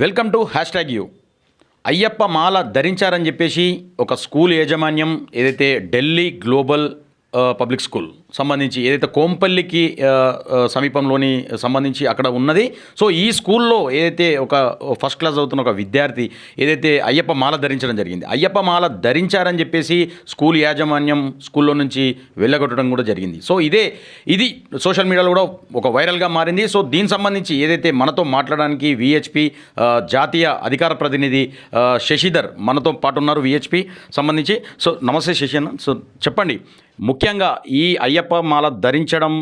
Welcome to hashtag you. Ayyappa మాల ధరించారని చెప్పేసి ఒక స్కూల్ యాజమాన్యం ఏదైతే ఢిల్లీ గ్లోబల్ పబ్లిక్ స్కూల్ సంబంధించి ఏదైతే కోంపల్లికి సమీపంలోని సంబంధించి అక్కడ ఉన్నది. సో ఈ స్కూల్లో ఏదైతే ఒక ఫస్ట్ క్లాస్ అవుతున్న ఒక విద్యార్థి ఏదైతే అయ్యప్ప మాల ధరించడం జరిగింది అయ్యప్ప మాల ధరించారని చెప్పేసి స్కూల్ యాజమాన్యం స్కూల్లో నుంచి వెళ్ళగొట్టడం కూడా జరిగింది. సో ఇదే ఇది సోషల్ మీడియాలో కూడా ఒక వైరల్గా మారింది. సో దీనికి సంబంధించి ఏదైతే మనతో మాట్లాడడానికి విహెచ్పి జాతీయ అధికార ప్రతినిధి శశిధర్ మనతో పాటు ఉన్నారు విహెచ్పి సంబంధించి. సో నమస్తే శశి అన్న. సో చెప్పండి ముఖ్యంగా ఈ అయ్యప్ప అయ్యప్ప మాల ధరించడం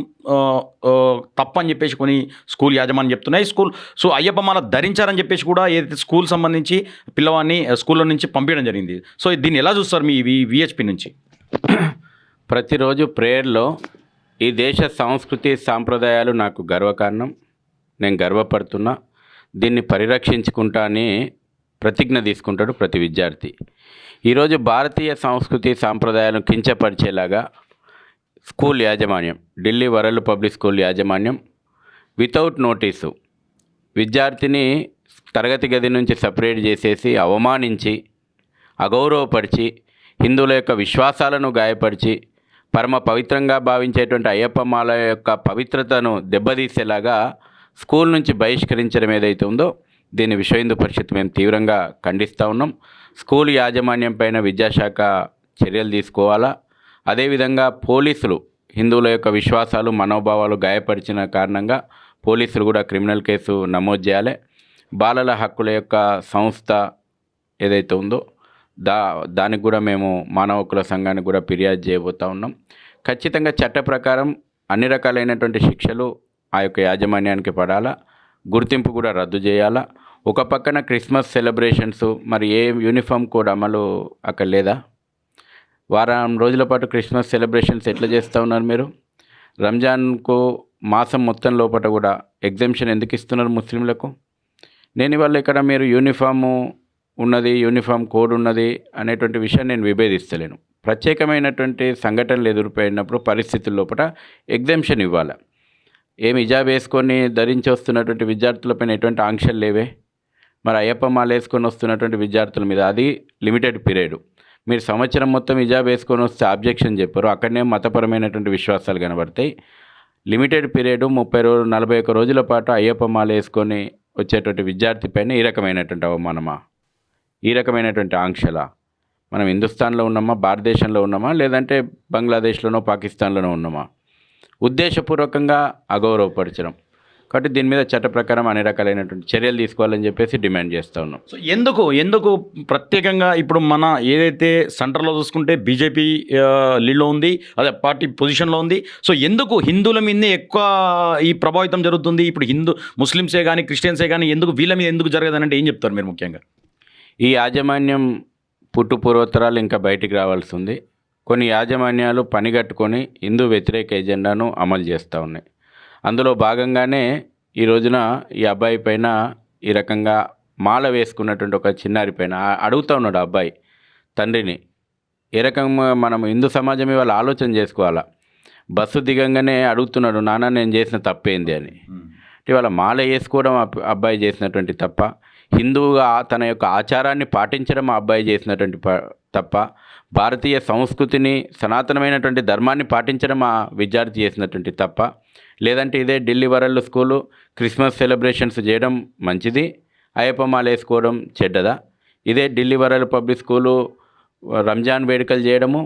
తప్పని చెప్పేసి కొన్ని స్కూల్ యాజమాన్యం చెప్తున్నాయి. స్కూల్ సో అయ్యప్ప మాల ధరించారని చెప్పేసి కూడా ఏదైతే స్కూల్ సంబంధించి పిల్లవాడిని స్కూల్లో నుంచి పంపించడం జరిగింది. సో దీన్ని ఎలా చూస్తారు మీ విహెచ్పి నుంచి? ప్రతిరోజు ప్రేయర్లో ఈ దేశ సంస్కృతి సాంప్రదాయాలు నాకు గర్వకారణం. నేను గర్వపడుతున్నా. దీన్ని పరిరక్షించుకుంటా అని ప్రతిజ్ఞ తీసుకుంటాడు ప్రతి విద్యార్థి. ఈరోజు భారతీయ సంస్కృతి సాంప్రదాయాలను కించపరిచేలాగా స్కూల్ యాజమాన్యం ఢిల్లీ వరల్డ్ పబ్లిక్ స్కూల్ యాజమాన్యం వితౌట్ నోటీసు విద్యార్థిని తరగతి గది నుంచి సపరేట్ చేసేసి అవమానించి అగౌరవపరిచి హిందువుల యొక్క విశ్వాసాలను గాయపరిచి పరమ పవిత్రంగా భావించేటువంటి అయ్యప్ప మాల యొక్క పవిత్రతను దెబ్బతీసేలాగా స్కూల్ నుంచి బహిష్కరించడం ఏదైతే ఉందో దీన్ని విశ్వ హిందూ పరిషత్ మేము తీవ్రంగా ఖండిస్తూ ఉన్నాం. స్కూల్ యాజమాన్యం పైన విద్యాశాఖ చర్యలు తీసుకోవాలా? అదేవిధంగా పోలీసులు హిందువుల యొక్క విశ్వాసాలు మనోభావాలు గాయపరిచిన కారణంగా పోలీసులు కూడా క్రిమినల్ కేసు నమోదు చేయాలి. బాలల హక్కుల యొక్క సంస్థ ఏదైతే ఉందో దా దానికి కూడా మేము మానవ హక్కుల సంఘానికి కూడా ఫిర్యాదు చేయబోతా ఉన్నాం. ఖచ్చితంగా చట్ట ప్రకారం అన్ని రకాలైనటువంటి శిక్షలు ఆ యొక్క యాజమాన్యానికి పడాలా. గుర్తింపు కూడా రద్దు చేయాలా. ఒక పక్కన క్రిస్మస్ సెలబ్రేషన్స్ మరి ఏ యూనిఫామ్ కోడ్ అమలు అక్కడ లేదా వారం రోజుల పాటు క్రిస్మస్ సెలబ్రేషన్స్ ఎట్లా చేస్తూ ఉన్నారు మీరు? రంజాన్కు మాసం మొత్తం లోపల కూడా ఎగ్జామ్షన్ ఎందుకు ఇస్తున్నారు ముస్లింలకు? నేను ఇవాళ ఇక్కడ మీరు యూనిఫాము ఉన్నది యూనిఫామ్ కోడ్ ఉన్నది అనేటువంటి విషయాన్ని నేను విభేదిస్తలేను. ప్రత్యేకమైనటువంటి సంఘటనలు ఎదురుపోయినప్పుడు పరిస్థితుల లోపల ఎగ్జామ్షన్ ఇవ్వాలి. ఏమి ఇజాబ్ వేసుకొని ధరించి వస్తున్నటువంటి విద్యార్థులపైన ఎటువంటి ఆంక్షలు లేవే? మరి అయ్యప్ప మాల వేసుకొని వస్తున్నటువంటి విద్యార్థుల మీద అది లిమిటెడ్ పీరియడ్ మీరు సంవత్సరం మొత్తం ఇజాబ్ వేసుకొని వస్తే ఆబ్జెక్షన్ చెప్పారు. అక్కడనే మతపరమైనటువంటి విశ్వాసాలు కనబడతాయి. లిమిటెడ్ పీరియడ్ ముప్పై రోజులు నలభై ఒక్క రోజుల పాటు అయ్యప్ప మాల వేసుకొని వచ్చేటువంటి విద్యార్థి పైన ఈ రకమైనటువంటి అవమానమా? ఈ రకమైనటువంటి ఆంక్షల? మనం హిందుస్థాన్లో ఉన్నామా? భారతదేశంలో ఉన్నామా? లేదంటే బంగ్లాదేశ్లోనో పాకిస్తాన్లోనో ఉన్నామా? ఉద్దేశపూర్వకంగా అగౌరవపరచడం. కాబట్టి దీని మీద చట్ట ప్రకారం అన్ని రకాలైనటువంటి చర్యలు తీసుకోవాలని చెప్పేసి డిమాండ్ చేస్తూ ఉన్నాం. సో ఎందుకు ఎందుకు ప్రత్యేకంగా ఇప్పుడు మన ఏదైతే సెంటర్లో చూసుకుంటే బీజేపీ లీడ్లో ఉంది అదే పార్టీ పొజిషన్లో ఉంది. సో ఎందుకు హిందువుల మీదనే ఎక్కువ ఈ ప్రభావితం జరుగుతుంది? ఇప్పుడు హిందూ ముస్లిమ్సే కానీ క్రిస్టియన్సే కానీ ఎందుకు వీళ్ళ మీద ఎందుకు జరగదని అంటే ఏం చెప్తారు మీరు ముఖ్యంగా? ఈ యాజమాన్యం పుట్టు పూర్వోత్తరాలు ఇంకా బయటికి రావాల్సి ఉంది. కొన్ని యాజమాన్యాలు పనిగట్టుకొని హిందూ వ్యతిరేక ఎజెండాను అమలు చేస్తూ ఉన్నాయి. అందులో భాగంగానే ఈ రోజున ఈ అబ్బాయి పైన ఈ రకంగా మాల వేసుకున్నటువంటి ఒక చిన్నారి పైన అడుగుతా ఉన్నాడు అబ్బాయి తండ్రిని ఏ రకంగా మనం హిందూ సమాజం ఇవాళ ఆలోచన చేసుకోవాలా? బస్సు దిగంగానే అడుగుతున్నాడు నాన్న నేను చేసిన తప్పేంది? అని. ఇవాళ మాల వేసుకోవడం అబ్బాయి చేసినటువంటి తప్ప హిందువుగా తన యొక్క ఆచారాన్ని పాటించడం ఆ అబ్బాయి చేసినటువంటి తప్ప భారతీయ సంస్కృతిని సనాతనమైనటువంటి ధర్మాన్ని పాటించడం ఆ విద్యార్థి చేసినటువంటి తప్ప లేదంటే ఇదే Delhi world school Christmas celebrations చేయడం మంచిది. అయ్యప్పమాలు వేసుకోవడం చెడ్డదా? ఇదే Delhi world public school Ramzan వేడుకలు చేయడము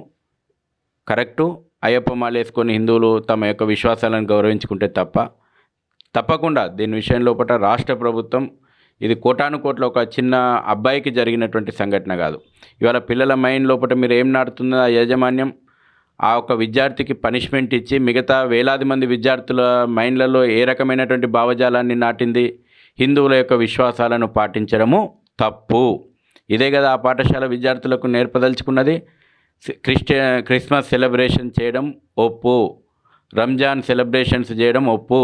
కరెక్టు? అయ్యప్పమాలు వేసుకొని హిందువులు తమ యొక్క విశ్వాసాలను గౌరవించుకుంటే తప్ప? తప్పకుండా దీని విషయం లోపల రాష్ట్ర ప్రభుత్వం ఇది కోటాను కోట్ల ఒక చిన్న అబ్బాయికి జరిగినటువంటి సంఘటన కాదు. ఇవాళ పిల్లల మైండ్ లోపల మీరు ఏం నాడుతుందో ఆ యాజమాన్యం? ఆ ఒక విద్యార్థికి పనిష్మెంట్ ఇచ్చి మిగతా వేలాది మంది విద్యార్థుల మైండ్లలో ఏ రకమైనటువంటి భావజాలాన్ని నాటింది? హిందువుల యొక్క విశ్వాసాలను పాటించడము తప్పు. ఇదే కదా ఆ పాఠశాల విద్యార్థులకు నేర్పదలుచుకున్నది. క్రిస్టి క్రిస్టియన్ క్రిస్మస్ సెలబ్రేషన్ చేయడం ఒప్పు. రంజాన్ సెలబ్రేషన్స్ చేయడం ఒప్పు.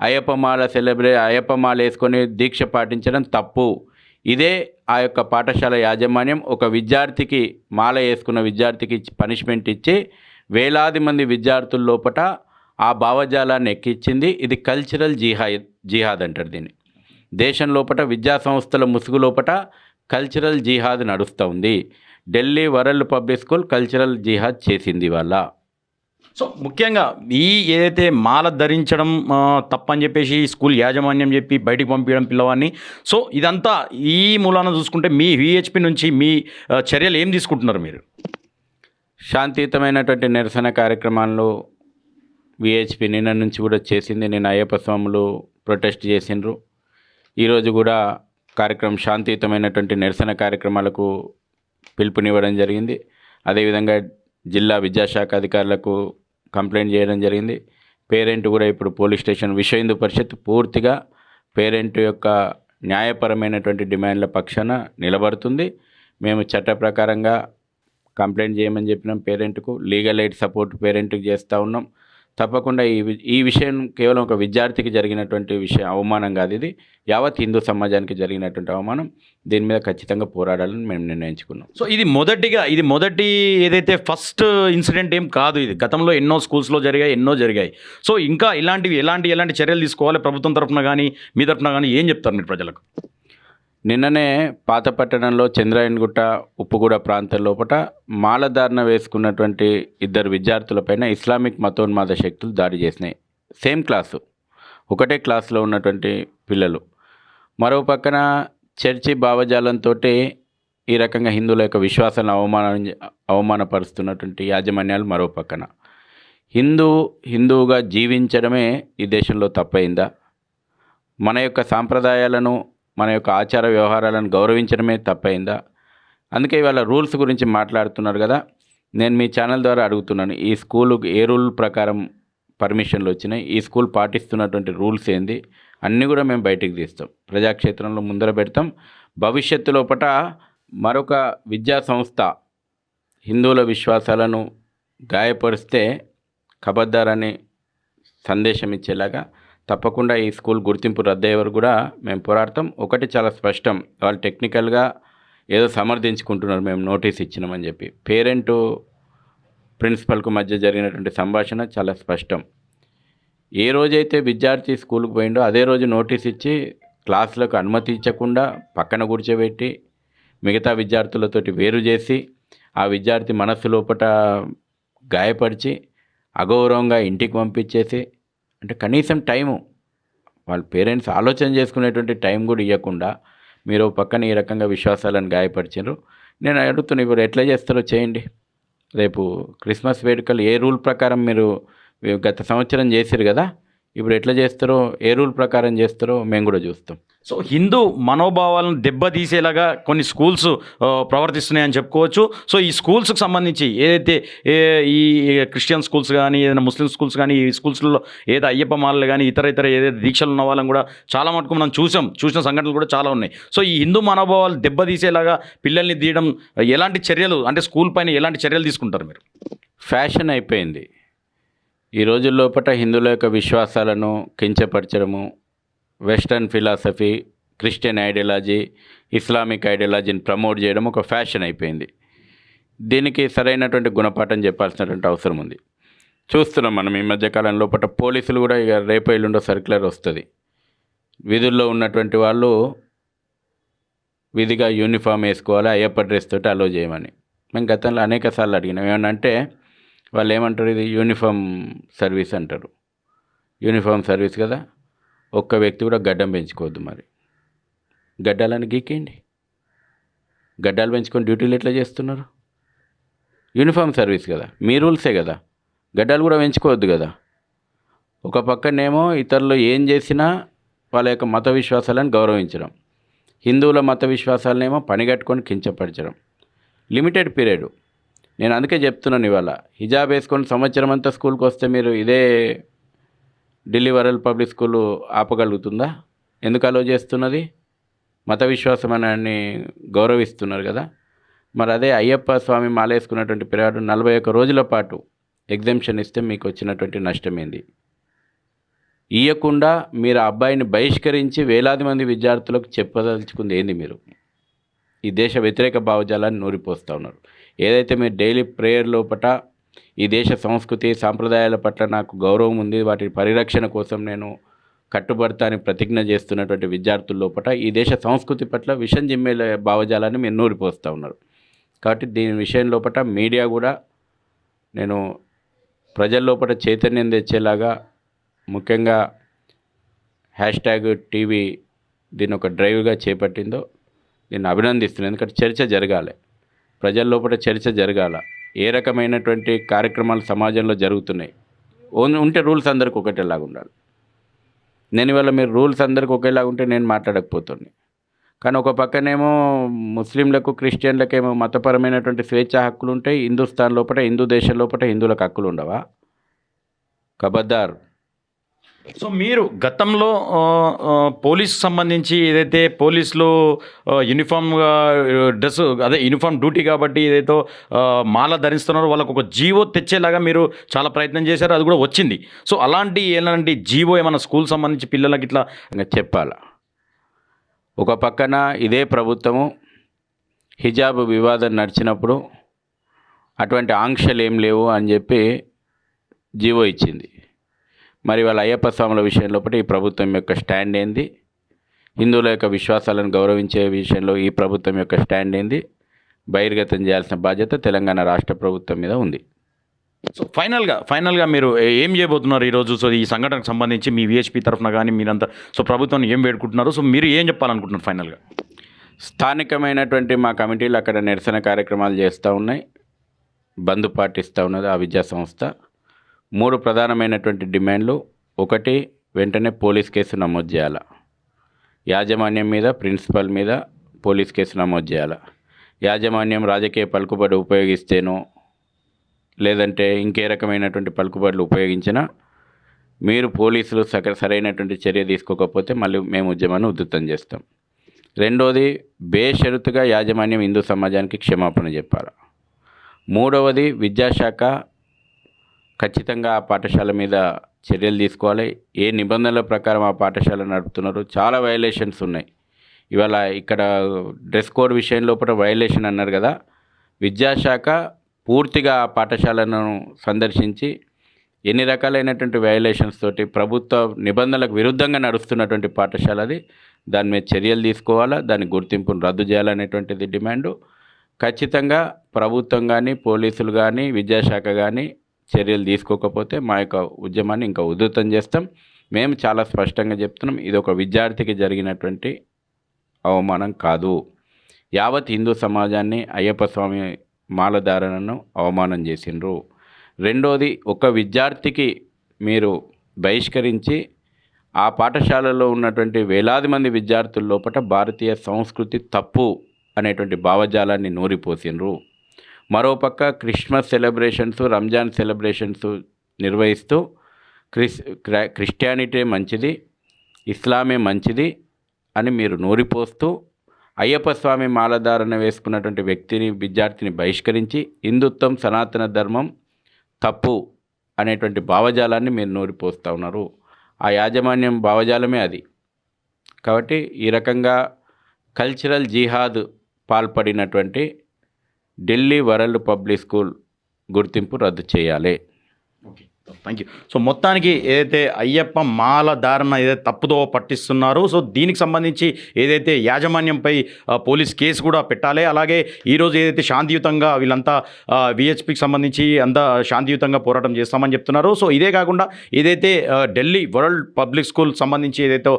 అయ్యప్పమాల సెలబ్రే అయ్యప్పమాల వేసుకొని దీక్ష పాటించడం తప్పు. ఇదే ఆ యొక్క పాఠశాల యాజమాన్యం ఒక విద్యార్థికి మాల వేసుకున్న విద్యార్థికి పనిష్మెంట్ ఇచ్చి వేలాది మంది విద్యార్థుల లోపట ఆ భావజాలాన్ని ఎక్కించింది. ఇది కల్చరల్ జిహాద్ జిహాద్ అంటారు దీన్ని. దేశం లోపట విద్యా సంస్థల ముసుగు లోపట కల్చరల్ జిహాద్ నడుస్తూ ఉంది Delhi world public school cultural జిహాద్ చేసింది వాళ్ళ. సో ముఖ్యంగా ఈ ఏదైతే మాల ధరించడం తప్పని చెప్పేసి స్కూల్ యాజమాన్యం చెప్పి బయటికి పంపించడం పిల్లవాడిని. సో ఇదంతా ఈ మూలాన చూసుకుంటే మీ విహెచ్పి నుంచి మీ చర్యలు ఏం తీసుకుంటున్నారు మీరు? శాంతియుతమైనటువంటి నిరసన కార్యక్రమాల్లో విహెచ్పి నిన్న నుంచి కూడా చేసింది. నేను అయ్యప్ప స్వాములు ప్రొటెస్ట్ చేసిండ్రు. ఈరోజు కూడా కార్యక్రమం శాంతియుతమైనటువంటి నిరసన కార్యక్రమాలకు పిలుపునివ్వడం జరిగింది. అదేవిధంగా జిల్లా విద్యాశాఖ అధికారులకు కంప్లైంట్ చేయడం జరిగింది. పేరెంట్ కూడా ఇప్పుడు పోలీస్ స్టేషన్ విశ్వ హిందూ పరిషత్ పూర్తిగా పేరెంట్ యొక్క న్యాయపరమైనటువంటి డిమాండ్ల పక్షాన నిలబడుతుంది. మేము చట్ట ప్రకారంగా కంప్లైంట్ చేయమని చెప్పినాం పేరెంట్కు. లీగల్ ఎయిడ్ సపోర్ట్ పేరెంట్కి చేస్తూ ఉన్నాం. తప్పకుండా ఈ వి- ఈ విషయం కేవలం ఒక విద్యార్థికి జరిగినటువంటి విషయం అవమానం కాదు. ఇది యావత్ హిందూ సమాజానికి జరిగినటువంటి అవమానం. దీని మీద ఖచ్చితంగా పోరాడాలని మేము నిర్ణయించుకున్నాం. సో ఇది మొదటిగా ఇది మొదటి ఏదైతే ఫస్ట్ ఇన్సిడెంట్ ఏం కాదు ఇది. గతంలో ఎన్నో స్కూల్స్లో జరిగాయి ఎన్నో జరిగాయి. సో ఇంకా ఇలాంటివి ఎలాంటి ఎలాంటి చర్యలు తీసుకోవాలి ప్రభుత్వం తరఫున కానీ మీ తరఫున కానీ ఏం చెప్తారు మీరు ప్రజలకు? నిన్ననే పాత పట్టణంలో చంద్రాయన్గుట్ట ఉప్పుగూడ ప్రాంతం లోపల మాలధారణ వేసుకున్నటువంటి ఇద్దరు విద్యార్థులపైన ఇస్లామిక్ మతోన్మాద శక్తులు దాడి చేసినాయి. Same class. ఒకటే క్లాసులో ఉన్నటువంటి పిల్లలు. మరో పక్కన చర్చి భావజాలంతో ఈ రకంగా హిందువుల యొక్క విశ్వాసాలను అవమాన అవమానపరుస్తున్నటువంటి యాజమాన్యాలు మరో పక్కన. హిందూ హిందువుగా జీవించడమే ఈ దేశంలో తప్పైందా? మన యొక్క సాంప్రదాయాలను మన యొక్క ఆచార వ్యవహారాలను గౌరవించడమే తప్పైందా? అందుకే ఇవాళ రూల్స్ గురించి మాట్లాడుతున్నారు కదా. నేను మీ ఛానల్ ద్వారా అడుగుతున్నాను ఈ స్కూలు ఏ రూల్ ప్రకారం పర్మిషన్లు వచ్చినాయి? ఈ స్కూల్ పాటిస్తున్నటువంటి రూల్స్ ఏంది? అన్నీ కూడా మేము బయటికి తీస్తాం. ప్రజాక్షేత్రంలో ముందర పెడతాం. భవిష్యత్తు లోపట మరొక విద్యా సంస్థ హిందువుల విశ్వాసాలను గాయపరిస్తే కబద్దారని సందేశం ఇచ్చేలాగా తప్పకుండా ఈ స్కూల్ గుర్తింపు రద్దయ్యే వరకు కూడా మేము పోరాడతాం. ఒకటి చాలా స్పష్టం. వాళ్ళు టెక్నికల్గా ఏదో సమర్థించుకుంటున్నారు. మేము నోటీస్ ఇచ్చినామని చెప్పి. పేరెంటు ప్రిన్సిపల్కు మధ్య జరిగినటువంటి సంభాషణ చాలా స్పష్టం. ఏ రోజైతే విద్యార్థి స్కూల్కి పోయిండో అదే రోజు నోటీస్ ఇచ్చి క్లాసులకు అనుమతి ఇచ్చకుండా పక్కన కూర్చోబెట్టి మిగతా విద్యార్థులతోటి వేరు చేసి ఆ విద్యార్థి మనస్సు లోపట గాయపరిచి అగౌరవంగా ఇంటికి పంపించేసి అంటే కనీసం టైము వాళ్ళ పేరెంట్స్ ఆలోచన చేసుకునేటువంటి టైం కూడా ఇవ్వకుండా మీరు పక్కన ఈ రకంగా విశ్వాసాలను గాయపరిచారు. నేను అడుగుతున్నా ఇప్పుడు ఎట్లా చేస్తారో చేయండి. రేపు క్రిస్మస్ వేడుకలు ఏ రూల్ ప్రకారం మీరు గత సంవత్సరం చేశారు కదా ఇప్పుడు ఎట్లా చేస్తారో ఏ రూల్ ప్రకారం చేస్తారో మేము కూడా చూస్తాం. సో హిందూ మనోభావాలను దెబ్బతీసేలాగా కొన్ని స్కూల్స్ ప్రవర్తిస్తున్నాయని చెప్పుకోవచ్చు. సో ఈ స్కూల్స్కి సంబంధించి ఏదైతే ఏ ఈ క్రిస్టియన్ స్కూల్స్ కానీ ఏదైనా ముస్లిం స్కూల్స్ కానీ ఈ స్కూల్స్లో ఏదో అయ్యప్ప మాలలు కానీ ఇతర ఇతర ఏదైతే దీక్షలు ఉన్న వాళ్ళని కూడా చాలా మటుకు మనం చూసాం. చూసిన సంఘటనలు కూడా చాలా ఉన్నాయి. సో ఈ హిందూ మనోభావాలు దెబ్బతీసేలాగా పిల్లల్ని తీయడం ఎలాంటి చర్యలు అంటే స్కూల్ పైన ఎలాంటి చర్యలు తీసుకుంటారు మీరు? ఫ్యాషన్ అయిపోయింది. ఈ రోజుల్లోపట హిందువుల యొక్క విశ్వాసాలను కించపరచడము western philosophy Christian ideology Islamic ఐడియాలజీని promote చేయడం ఒక ఫ్యాషన్ అయిపోయింది. దీనికి సరైనటువంటి గుణపాఠం చెప్పాల్సినటువంటి అవసరం ఉంది. చూస్తున్నాం మనం ఈ మధ్యకాలం లోపల పోలీసులు కూడా ఇక రేపు ఎల్లుండో సర్క్యులర్ వస్తుంది. విధుల్లో ఉన్నటువంటి వాళ్ళు విధిగా యూనిఫామ్ వేసుకోవాలి అయ్యప్ప డ్రెస్ తోటి అలో చేయమని. మేము గతంలో అనేక సార్లు అడిగినాం. ఏమన్నా అంటే వాళ్ళు ఏమంటారు ఇది యూనిఫామ్ సర్వీస్ అంటారు. యూనిఫామ్ సర్వీస్ కదా? ఒక్క వ్యక్తి కూడా గడ్డం పెంచుకోవద్దు మరి. గడ్డాలని గీకేయండి. గడ్డాలు పెంచుకొని డ్యూటీలు ఎట్లా చేస్తున్నారు? యూనిఫామ్ సర్వీస్ కదా? మీ రూల్సే కదా? గడ్డాలు కూడా పెంచుకోవద్దు కదా? ఒక పక్కనేమో ఇతరులు ఏం చేసినా వాళ్ళ యొక్క మత విశ్వాసాలను గౌరవించడం. హిందువుల మత విశ్వాసాలనేమో పనిగట్టుకొని కించపరచడం. Limited period. నేను అందుకే చెప్తున్నాను ఇవాళ. హిజాబ్ వేసుకొని సంవత్సరం అంతా స్కూల్కి వస్తే మీరు ఇదే ఢిల్లీ వరల్ పబ్లిక్ స్కూల్ ఆపగలుగుతుందా? ఎందుకు అలో చేస్తున్నది? మత విశ్వాసం అని గౌరవిస్తున్నారు కదా. మరి అదే అయ్యప్ప స్వామి మాలేసుకున్నటువంటి పిల్లవాడు నలభై ఒక్క రోజుల పాటు ఎగ్జామ్షన్ ఇస్తే మీకు వచ్చినటువంటి నష్టం ఏంది? ఇయ్యకుండా మీరు ఆ అబ్బాయిని బహిష్కరించి వేలాది మంది విద్యార్థులకు చెప్పదలుచుకుంది ఏంది మీరు? ఈ దేశ వ్యతిరేక భావజాలాన్ని నూరిపోస్తూ ఉన్నారు. ఏదైతే మీరు డైలీ ప్రేయర్ లోపట ఈ దేశ సంస్కృతి సాంప్రదాయాల పట్ల నాకు గౌరవం ఉంది వాటి పరిరక్షణ కోసం నేను కట్టుబడతా అని ప్రతిజ్ఞ చేస్తున్నటువంటి విద్యార్థుల లోపల ఈ దేశ సంస్కృతి పట్ల విషం జిమ్మేల భావజాలాన్ని మీరు నూరిపోస్తూ ఉన్నారు. కాబట్టి దీని విషయం లోపల మీడియా కూడా నేను ప్రజల లోపల చైతన్యం తెచ్చేలాగా ముఖ్యంగా హ్యాష్ ట్యాగ్ టీవీ దీన్ని ఒక డ్రైవ్గా చేపట్టిందో దీన్ని అభినందిస్తున్నాను. ఎందుకంటే చర్చ జరగాలి. ప్రజల లోపల చర్చ జరగాల. ఏ రకమైనటువంటి కార్యక్రమాలు సమాజంలో జరుగుతున్నాయి? ఓన్- ఉంటే రూల్స్ అందరికి ఒకటేలాగా ఉండాలి. నేను ఇవాళ మీరు రూల్స్ అందరికి ఒకేలాగా ఉంటే నేను మాట్లాడకపోతుంది కానీ ఒక పక్కనేమో ముస్లింలకు క్రిస్టియన్లకేమో మతపరమైనటువంటి స్వేచ్ఛ హక్కులు ఉంటాయి హిందుస్థాన్ లోపల హిందూ దేశం లోపల హిందువులకు హక్కులు ఉండవా కబద్దార్ సో మీరు గతంలో పోలీస్ సంబంధించి ఏదైతే పోలీసులు యూనిఫామ్ యూనిఫామ్గా డ్రెస్ అదే యూనిఫామ్ డ్యూటీ కాబట్టి ఏదైతే మాల ధరిస్తున్నారో వాళ్ళకు ఒక జీవో తెచ్చేలాగా మీరు చాలా ప్రయత్నం చేశారు అది కూడా వచ్చింది. సో అలాంటి ఎలాంటి జీవో ఏమైనా స్కూల్ సంబంధించి పిల్లలకి ఇట్లా చెప్పాల? ఒక పక్కన ఇదే ప్రభుత్వము హిజాబ్ వివాదం నడిచినప్పుడు అటువంటి ఆంక్షలు ఏం లేవు అని చెప్పి జీవో ఇచ్చింది. మరి వాళ్ళ అయ్యప్ప స్వాముల విషయం లోపల ఈ ప్రభుత్వం యొక్క స్టాండ్ ఏంది? హిందువుల యొక్క విశ్వాసాలను గౌరవించే విషయంలో ఈ ప్రభుత్వం యొక్క స్టాండ్ ఏంది? బహిర్గతం చేయాల్సిన బాధ్యత తెలంగాణ రాష్ట్ర ప్రభుత్వం మీద ఉంది. సో ఫైనల్గా ఫైనల్గా మీరు ఏ- ఏం చేయబోతున్నారు ఈరోజు? సో ఈ సంఘటనకు సంబంధించి మీ విహెచ్పి తరఫున కానీ మీరంతా సో ప్రభుత్వాన్ని ఏం వేడుకుంటున్నారు? సో మీరు ఏం చెప్పాలనుకుంటున్నారు ఫైనల్గా స్థానికమైనటువంటి మా కమిటీలు అక్కడ నిరసన కార్యక్రమాలు చేస్తూ ఉన్నాయి. బంద్ పాటిస్తూ ఉన్నది ఆ విద్యా సంస్థ మూడు ప్రధానమైనటువంటి డిమాండ్లు. ఒకటి వెంటనే పోలీస్ కేసు నమోదు చేయాల. యాజమాన్యం మీద ప్రిన్సిపల్ మీద పోలీస్ కేసు నమోదు చేయాల. యాజమాన్యం రాజకీయ పలుకుబడి ఉపయోగిస్తేనో లేదంటే ఇంకే రకమైనటువంటి పలుకుబడులు ఉపయోగించినా మీరు పోలీసులు సక సరైనటువంటి చర్య తీసుకోకపోతే మళ్ళీ మేము ఉద్యమాన్ని ఉధృతం చేస్తాం. రెండోది బేషరతుగా యాజమాన్యం హిందూ సమాజానికి క్షమాపణ చెప్పాలి. మూడవది విద్యాశాఖ ఖచ్చితంగా ఆ పాఠశాల మీద చర్యలు తీసుకోవాలి. ఏ నిబంధనల ప్రకారం ఆ పాఠశాల నడుపుతున్నారు చాలా వైలేషన్స్ ఉన్నాయి. ఇవాళ ఇక్కడ డ్రెస్ కోడ్ విషయం లోపల వైలేషన్ అన్నారు కదా. విద్యాశాఖ పూర్తిగా ఆ పాఠశాలను సందర్శించి ఎన్ని రకాలైనటువంటి వైలేషన్స్ తోటి ప్రభుత్వ నిబంధనలకు విరుద్ధంగా నడుస్తున్నటువంటి పాఠశాల అది. దాని మీద చర్యలు తీసుకోవాలా? దాని గుర్తింపును రద్దు చేయాలనేటువంటిది డిమాండు. ఖచ్చితంగా ప్రభుత్వం కానీ పోలీసులు కానీ విద్యాశాఖ కానీ చర్యలు తీసుకోకపోతే మా యొక్క ఉద్యమాన్ని ఇంకా ఉధృతం చేస్తాం. మేము చాలా స్పష్టంగా చెప్తున్నాం ఇది ఒక విద్యార్థికి జరిగినటువంటి అవమానం కాదు. యావత్ హిందూ సమాజాన్ని అయ్యప్ప స్వామి మాలధారణను అవమానం చేసిండ్రు. రెండోది ఒక విద్యార్థికి మీరు బహిష్కరించి ఆ పాఠశాలలో ఉన్నటువంటి వేలాది మంది విద్యార్థుల లోపల భారతీయ సంస్కృతి తప్పు అనేటువంటి భావజాలాన్ని నూరిపోసిండ్రు. మరోపక్క క్రిస్మస్ సెలబ్రేషన్స్ రంజాన్ సెలబ్రేషన్స్ నిర్వహిస్తూ క్రిస్ క్ర- క్రిస్టియానిటీ మంచిది ఇస్లామే మంచిది అని మీరు నూరిపోస్తూ అయ్యప్ప స్వామి మాలధారణ వేసుకున్నటువంటి వ్యక్తిని విద్యార్థిని బహిష్కరించి హిందుత్వం సనాతన ధర్మం తప్పు అనేటువంటి భావజాలాన్ని మీరు నూరిపోస్తూ ఉన్నారు. ఆ యాజమాన్యం భావజాలమే అది. కాబట్టి ఈ రకంగా కల్చరల్ జిహాద్ పాల్పడినటువంటి ఢిల్లీ వరల్డ్ పబ్లిక్ స్కూల్ గుర్తింపు రద్దు చేయాలి. థ్యాంక్ యూ సో మొత్తానికి ఏదైతే అయ్యప్ప మాల ధారణ ఏదైతే తప్పుదో పట్టిస్తున్నారో సో దీనికి సంబంధించి ఏదైతే యాజమాన్యంపై పోలీస్ కేసు కూడా పెట్టాలి. అలాగే ఈరోజు ఏదైతే శాంతియుతంగా వీళ్ళంతా విహెచ్పికి సంబంధించి అంతా శాంతియుతంగా పోరాటం చేస్తామని చెప్తున్నారు. సో ఇదే కాకుండా ఏదైతే ఢిల్లీ వరల్డ్ పబ్లిక్ స్కూల్ సంబంధించి ఏదైతే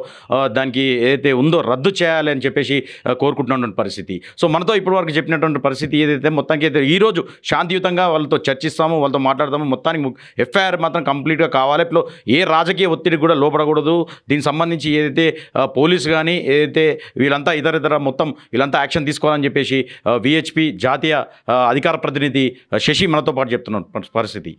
దానికి ఏదైతే ఉందో రద్దు చేయాలి అని చెప్పేసి కోరుకుంటున్నటువంటి పరిస్థితి. సో మనతో ఇప్పటివరకు చెప్పినటువంటి పరిస్థితి ఏదైతే మొత్తానికి అయితే ఈరోజు శాంతియుతంగా వాళ్ళతో చర్చిస్తాము వాళ్ళతో మాట్లాడతాము మొత్తానికి ఎఫ్ఐఆర్ మాత్రం కంప్లీట్గా కావాలి. ప్లో ఏ రాజకీయ ఒత్తిడి కూడా లోపడకూడదు. దీనికి సంబంధించి ఏదైతే పోలీస్ పోలీసు కానీ ఏదైతే వీళ్ళంతా ఇతర ఇతర మొత్తం వీళ్ళంతా యాక్షన్ తీసుకోవాలని చెప్పేసి విహెచ్పి జాతీయ అధికార ప్రతినిధి శశి మనతో పాటు చెప్తున్నాడు పరిస్థితి.